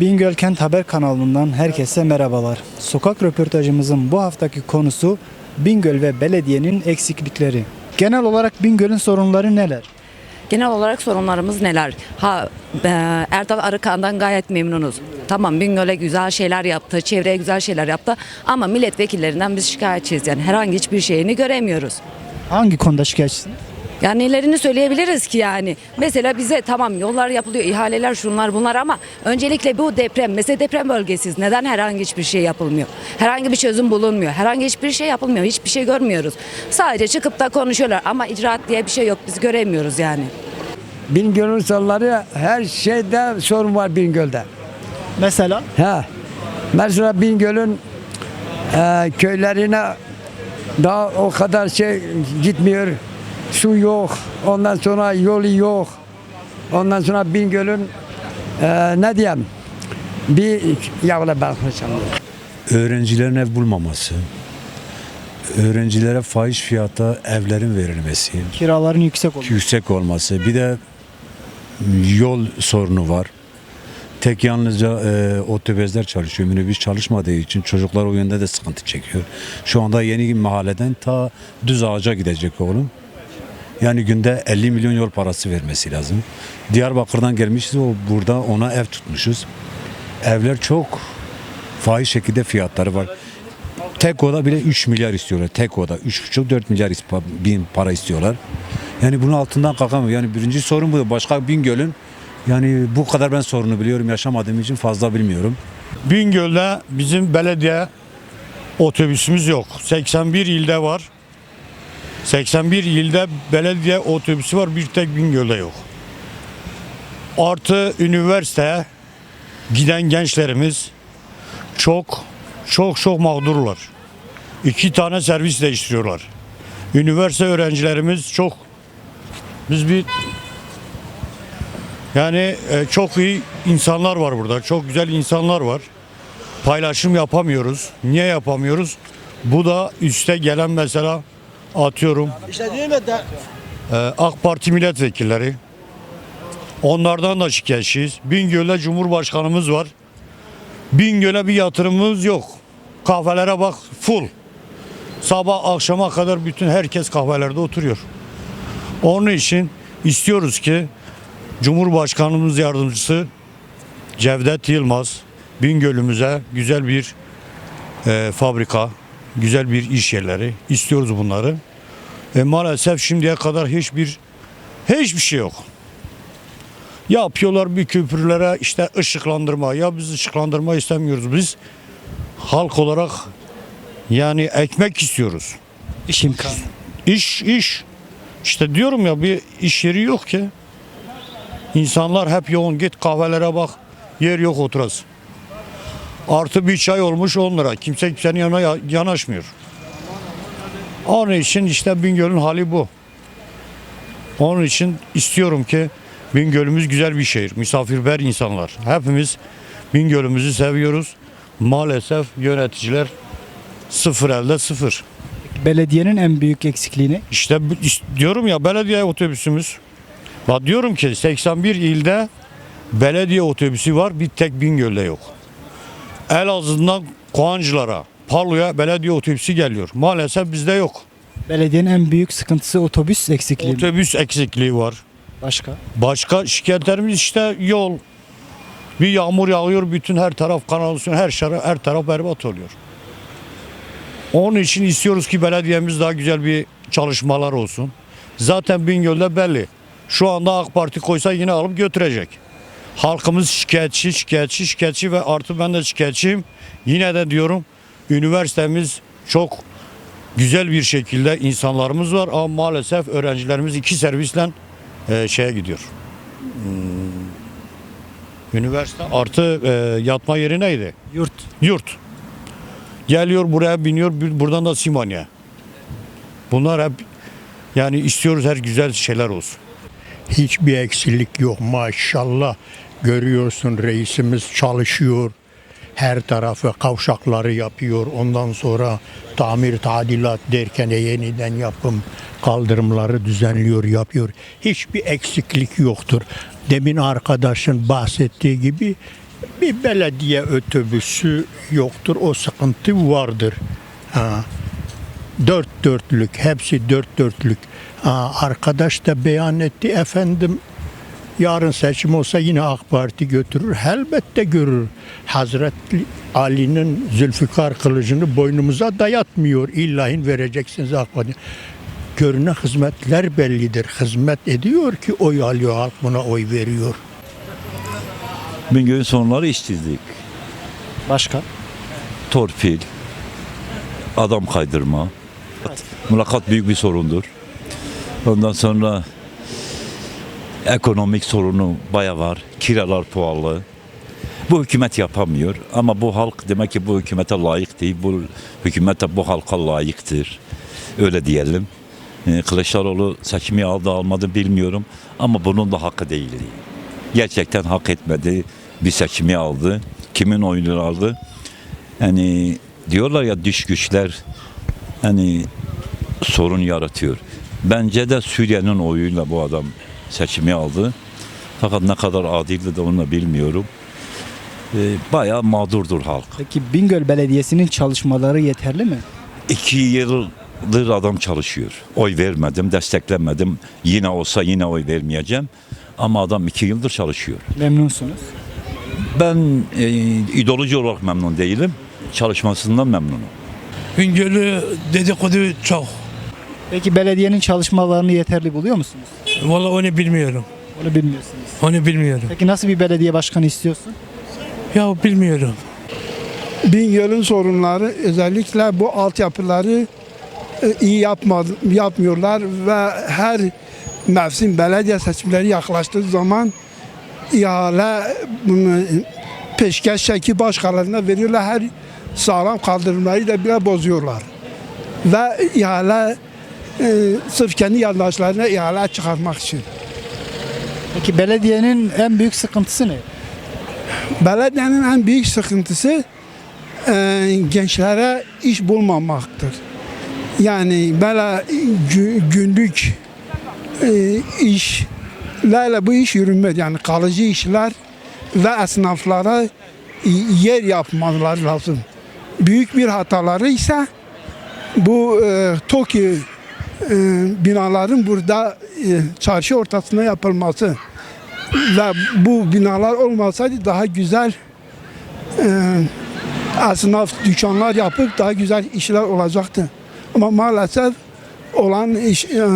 Bingöl Kent Haber kanalından herkese merhabalar. Sokak röportajımızın bu haftaki konusu Bingöl ve belediyenin eksiklikleri. Genel olarak Bingöl'ün sorunları neler? Genel olarak sorunlarımız neler? Ha e, Erdal Arıkan'dan gayet memnunuz. Tamam Bingöl'e güzel şeyler yaptı, çevreye güzel şeyler yaptı ama milletvekillerinden biz şikayetçiyiz. Yani herhangi hiçbir şeyini göremiyoruz. Hangi konuda şikayetçisiniz? Yani nelerini söyleyebiliriz ki yani. Mesela bize tamam yollar yapılıyor, ihaleler şunlar bunlar ama öncelikle bu deprem, mesela deprem bölgesiz. Neden herhangi hiçbir şey yapılmıyor? Herhangi bir çözüm bulunmuyor. Herhangi hiçbir şey yapılmıyor. Hiçbir şey görmüyoruz. Sadece çıkıp da konuşuyorlar ama icraat diye bir şey yok. Biz göremiyoruz yani. Bingöl'ün sorunları her şeyde sorun var Bingöl'de. Mesela Ha. Mesela Bingöl'ün e, köylerine daha o kadar şey gitmiyor. Su yok. Ondan sonra yolu yok. Ondan sonra Bingöl'ün e, ne diyeyim bir yavla konuşamıyorum. öğrencilerin ev bulmaması, öğrencilere fahiş fiyata evlerin verilmesi, kiraların yüksek oluyor. yüksek olması, bir de yol sorunu var. Tek yalnızca e, otobüsler çalışıyor. Minibüs çalışmadığı için çocuklar o yönde de sıkıntı çekiyor. Şu anda yeni mahalleden ta düz ağaca gidecek oğlum. Yani günde 50 milyon yol parası vermesi lazım. Diyarbakır'dan gelmişiz o burada ona ev tutmuşuz. Evler çok fahiş şekilde fiyatları var. Tek oda bile 3 milyar istiyorlar. Tek oda 3,5-4 milyar bin para istiyorlar. Yani bunun altından kalkamıyor. Yani birinci sorun bu. Başka Bingöl'ün yani bu kadar ben sorunu biliyorum. Yaşamadığım için fazla bilmiyorum. Bingöl'de bizim belediye otobüsümüz yok. 81 ilde var. 81 ilde belediye otobüsü var. Bir tek Bingöl'de yok. Artı üniversiteye giden gençlerimiz çok çok çok mağdurlar. İki tane servis değiştiriyorlar. Üniversite öğrencilerimiz çok biz bir yani e, çok iyi insanlar var burada. Çok güzel insanlar var. Paylaşım yapamıyoruz. Niye yapamıyoruz? Bu da üste gelen mesela atıyorum. e, AK Parti milletvekilleri. Onlardan da şikayetçiyiz. Bingöl'de Cumhurbaşkanımız var. Bingöl'e bir yatırımımız yok. Kahvelere bak full. Sabah akşama kadar bütün herkes kahvelerde oturuyor. Onun için istiyoruz ki Cumhurbaşkanımız yardımcısı Cevdet Yılmaz Bingöl'ümüze güzel bir e, fabrika, güzel bir iş yerleri istiyoruz bunları. E, maalesef şimdiye kadar hiçbir hiçbir şey yok. Yapıyorlar bir köprülere işte ışıklandırma. Ya biz ışıklandırma istemiyoruz. Biz halk olarak yani ekmek istiyoruz. İş imkanı. İş iş. İşte diyorum ya bir iş yeri yok ki. İnsanlar hep yoğun git kahvelere bak. Yer yok oturasın. Artı bir çay olmuş 10 lira. Kimse kimsenin yanına ya- yanaşmıyor. Onun için işte Bingöl'ün hali bu. Onun için istiyorum ki Bingöl'ümüz güzel bir şehir. Misafirper insanlar. Hepimiz Bingöl'ümüzü seviyoruz. Maalesef yöneticiler sıfır elde sıfır. Belediyenin en büyük eksikliğini İşte diyorum ya belediye otobüsümüz. Bak diyorum ki 81 ilde belediye otobüsü var bir tek Bingöl'de yok. Elazığ'dan Koğancılara, Palu'ya belediye otobüsü geliyor. Maalesef bizde yok. belediyenin en büyük sıkıntısı otobüs eksikliği. mi? Otobüs eksikliği var. Başka? Başka şikayetlerimiz işte yol. Bir yağmur yağıyor bütün her taraf kanalizasyon her şara, her taraf berbat oluyor. Onun için istiyoruz ki belediyemiz daha güzel bir çalışmalar olsun. Zaten Bingöl'de belli. Şu anda AK Parti koysa yine alıp götürecek. Halkımız şikayetçi, şikayetçi, şikayetçi ve artı ben de şikayetçiyim. Yine de diyorum üniversitemiz çok güzel bir şekilde insanlarımız var ama maalesef öğrencilerimiz iki servisle e, şeye gidiyor. Hmm, üniversite artı e, yatma yeri neydi? Yurt. Yurt. Geliyor buraya biniyor buradan da Simanya. Bunlar hep yani istiyoruz her güzel şeyler olsun. Hiçbir eksilik yok maşallah. Görüyorsun reisimiz çalışıyor. her tarafı kavşakları yapıyor. Ondan sonra tamir tadilat derken de yeniden yapım kaldırımları düzenliyor yapıyor. Hiçbir eksiklik yoktur. Demin arkadaşın bahsettiği gibi bir belediye otobüsü yoktur. O sıkıntı vardır. Ha. Dört dörtlük, hepsi dört dörtlük. Ha, arkadaş da beyan etti efendim Yarın seçim olsa yine AK Parti götürür. Elbette görür. Hazreti Ali'nin Zülfikar kılıcını boynumuza dayatmıyor. İllahin vereceksiniz AK Parti. Görünen hizmetler bellidir. Hizmet ediyor ki oy alıyor halk buna oy veriyor. Bingöl'ün sorunları işsizlik, Başka? torpil, adam kaydırma. Mülakat büyük bir sorundur. Ondan sonra ekonomik sorunu baya var. Kiralar pahalı. Bu hükümet yapamıyor ama bu halk demek ki bu hükümete layık değil. Bu hükümet de bu halka layıktır. Öyle diyelim. Ee, Kılıçdaroğlu seçimi aldı almadı bilmiyorum ama bunun da hakkı değildi. Gerçekten hak etmedi. Bir seçimi aldı. Kimin oyunu aldı? Yani diyorlar ya dış güçler hani sorun yaratıyor. Bence de Suriye'nin oyuyla bu adam seçimi aldı. Fakat ne kadar adildi de onu da bilmiyorum. Ee, bayağı mağdurdur halk. Peki Bingöl Belediyesi'nin çalışmaları yeterli mi? İki yıldır adam çalışıyor. Oy vermedim, desteklemedim. Yine olsa yine oy vermeyeceğim. Ama adam iki yıldır çalışıyor. Memnunsunuz. Ben e, ideoloji olarak memnun değilim. Çalışmasından memnunum. Bingöl'ü dedikodu çok. Peki belediyenin çalışmalarını yeterli buluyor musunuz? Vallahi onu bilmiyorum. Onu bilmiyorsunuz. Onu bilmiyorum. Peki nasıl bir belediye başkanı istiyorsun? Ya bilmiyorum. Bingöl'ün sorunları özellikle bu altyapıları e, iyi yapmadı, yapmıyorlar ve her mevsim belediye seçimleri yaklaştığı zaman ihale bunu peşkeş şekli başkalarına veriyorlar. Her sağlam kaldırımları da bile bozuyorlar. Ve ihale e, sırf kendi yandaşlarına ihale çıkarmak için. Peki belediyenin en büyük sıkıntısı ne? Belediyenin en büyük sıkıntısı e, gençlere iş bulmamaktır. Yani böyle gü- günlük e, işlerle bu iş yürümez. Yani kalıcı işler ve esnaflara yer yapmaları lazım. Büyük bir hataları ise bu e, TOKİ binaların burada e, çarşı ortasına yapılması ve bu binalar olmasaydı daha güzel e, esnaf dükkanlar yapıp daha güzel işler olacaktı. Ama maalesef olan iş, e,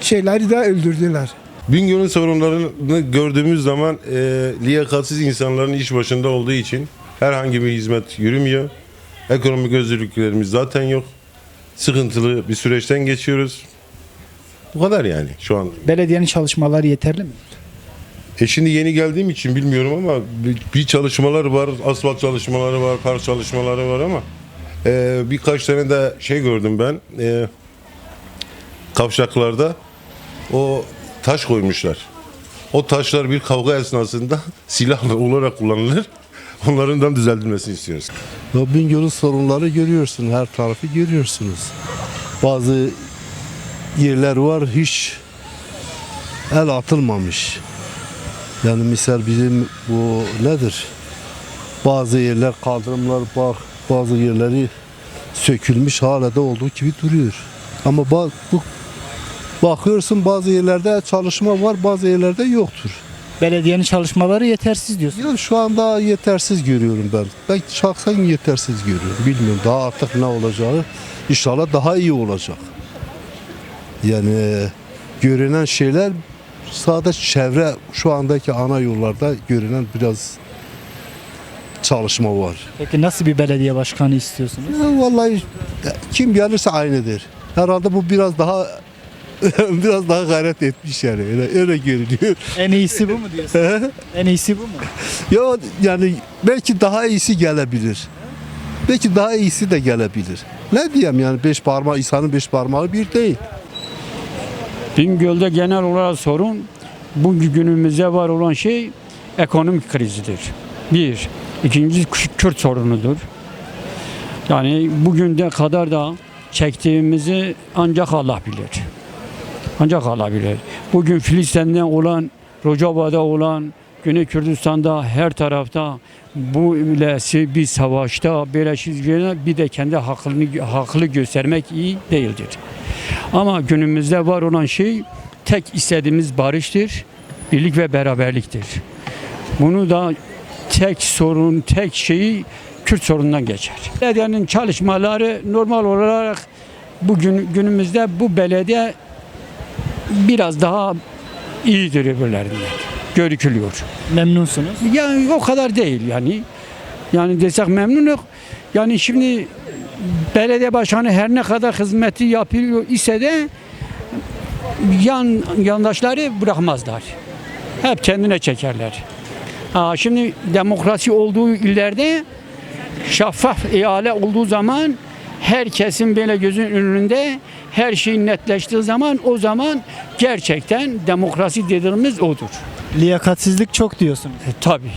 şeyleri de öldürdüler. Bingöl'ün sorunlarını gördüğümüz zaman e, liyakatsiz insanların iş başında olduğu için herhangi bir hizmet yürümüyor. Ekonomik özgürlüklerimiz zaten yok. Sıkıntılı bir süreçten geçiyoruz. Bu kadar yani şu an. Belediyenin çalışmaları yeterli mi? E şimdi yeni geldiğim için bilmiyorum ama bir, bir çalışmalar var, asfalt çalışmaları var, park çalışmaları var ama e, birkaç tane de şey gördüm ben. E, kavşaklarda o taş koymuşlar. O taşlar bir kavga esnasında silah olarak kullanılır. Onlardan düzeltilmesini istiyoruz. Ya Bingöl'ün sorunları görüyorsun, her tarafı görüyorsunuz. Bazı yerler var hiç el atılmamış. Yani misal bizim bu nedir? Bazı yerler kaldırımlar bak, bazı yerleri sökülmüş hala da olduğu gibi duruyor. Ama ba- bu bakıyorsun bazı yerlerde çalışma var, bazı yerlerde yoktur. Belediyenin çalışmaları yetersiz diyorsun. Ya şu anda yetersiz görüyorum ben. Ben şahsen yetersiz görüyorum. Bilmiyorum daha artık ne olacağı. İnşallah daha iyi olacak. Yani e, görünen şeyler sadece çevre şu andaki ana yollarda görünen biraz çalışma var. Peki nasıl bir belediye başkanı istiyorsunuz? Ya vallahi e, kim gelirse aynıdır. Herhalde bu biraz daha biraz daha gayret etmiş yani. Öyle, öyle görünüyor. En iyisi bu mu diyorsun? en iyisi bu mu? Ya yani belki daha iyisi gelebilir. Belki daha iyisi de gelebilir. Ne diyeyim yani beş parmağı insanın beş parmağı bir değil. Bingöl'de genel olarak sorun bugün günümüzde var olan şey ekonomik krizidir. Bir. İkincisi Kürt sorunudur. Yani bugün de kadar da çektiğimizi ancak Allah bilir. Ancak Allah bilir. Bugün Filistin'de olan, Rojava'da olan, Güney Kürdistan'da her tarafta bu böylesi bir savaşta böyle bir de kendi hakkını, haklı göstermek iyi değildir. Ama günümüzde var olan şey tek istediğimiz barıştır, birlik ve beraberliktir. Bunu da tek sorun, tek şeyi Kürt sorunundan geçer. Belediyenin çalışmaları normal olarak bugün günümüzde bu belediye biraz daha iyidir öbürlerinden. Görükülüyor. Memnunsunuz. Yani o kadar değil yani. Yani desek memnunuk. Yani şimdi belediye başkanı her ne kadar hizmeti yapıyor ise de yan yandaşları bırakmazlar. Hep kendine çekerler. Ha, şimdi demokrasi olduğu illerde şeffaf ihale olduğu zaman herkesin böyle gözün önünde her şey netleştiği zaman o zaman gerçekten demokrasi dediğimiz odur. Liyakatsizlik çok diyorsunuz. E, tabii.